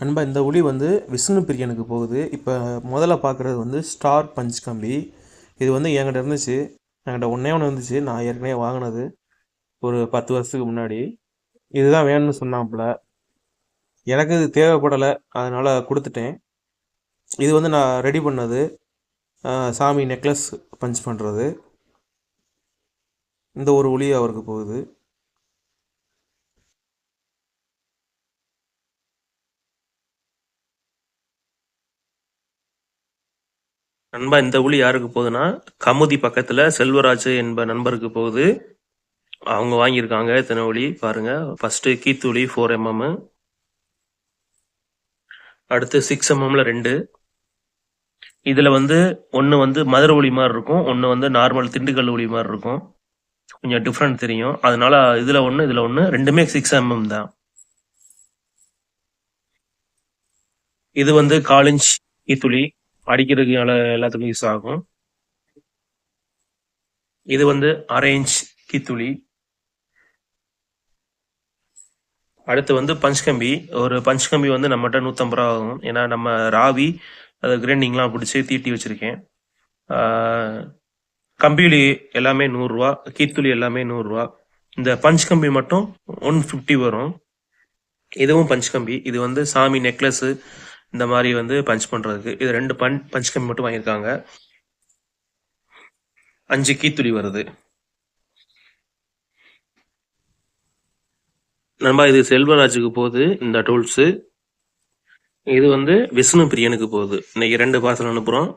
நண்பா இந்த ஒளி வந்து விஷ்ணு பிரியனுக்கு போகுது. இப்போ முதல்ல பார்க்குறது வந்து ஸ்டார் பஞ்ச் கம்பி. இது வந்து என்கிட்ட இருந்துச்சு. என்கிட்ட ஒன்றே ஒன்று இருந்துச்சு. நான் ஏற்கனவே வாங்கினது ஒரு பத்து வருஷத்துக்கு முன்னாடி. இதுதான் வேணும்னு சொன்னாப்புல. எனக்கு இது தேவைப்படலை. அதனால் கொடுத்துட்டேன். இது வந்து நான் ரெடி பண்ணது சாமி நெக்லஸ் பஞ்ச் பண்ணுறது இந்த ஒரு உளி அவருக்கு போகுது. நண்பா இந்த ஒளி யாருக்கு போகுதுன்னா கமுதி பக்கத்துல செல்வராஜ் என்ப நண்பருக்கு போகுது. அவங்க வாங்கியிருக்காங்க இத்தனை ஒளி பாருங்க ஃபர்ஸ்ட் கீத்துளி ஃபோர் எம்எம் அடுத்து சிக்ஸ் எம்எம்ல ரெண்டு. இதுல வந்து ஒன்னு வந்து மதுரை ஒளி மாதிரி இருக்கும் ஒன்னு வந்து நார்மல் திண்டுக்கல் ஒளி மாதிரி இருக்கும். கொஞ்சம் டிஃப்ரெண்ட் தெரியும். அதனால இதுல ஒன்று இதுல ஒன்று ரெண்டுமே சிக்ஸ் எம்எம் தான். இது வந்து காலிஞ்ச் கீத்துளி அடிக்கிறதுக்கு எல்லாத்துக்கும் யூஸ் ஆகும். இது வந்து அரேஞ்ச் கீத்துளி. அடுத்து வந்து பஞ்ச்கம்பி ஒரு பஞ்ச்கம்பி வந்து நம்மகிட்ட நூற்றம்பது ரூபா ஆகும். ஏன்னா நம்ம ராவி அது கிரைண்டிங்லாம் பிடிச்சி தீட்டி வச்சுருக்கேன். ஆஹ் எல்லாமே நூறுரூவா கீத்துளி எல்லாமே நூறுரூவா இந்த பஞ்ச் கம்பி மட்டும் ஒன் ஃபிஃப்டி வரும். இதுவும் பஞ்ச் கம்பி. இது வந்து சாமி நெக்லஸு இந்த மாதிரி வந்து பஞ்ச் பண்ணுறதுக்கு இது ரெண்டு பன் பஞ்ச் கம்மி மட்டும் வாங்கியிருக்காங்க. அஞ்சு கீத்துளி வருது. நண்பா இது செல்வராஜுக்கு போகுது இந்த டூல்ஸு இது வந்து விஷ்ணு பிரியனுக்கு போகுது. இன்னைக்கு ரெண்டு பார்சல் அனுப்புகிறோம்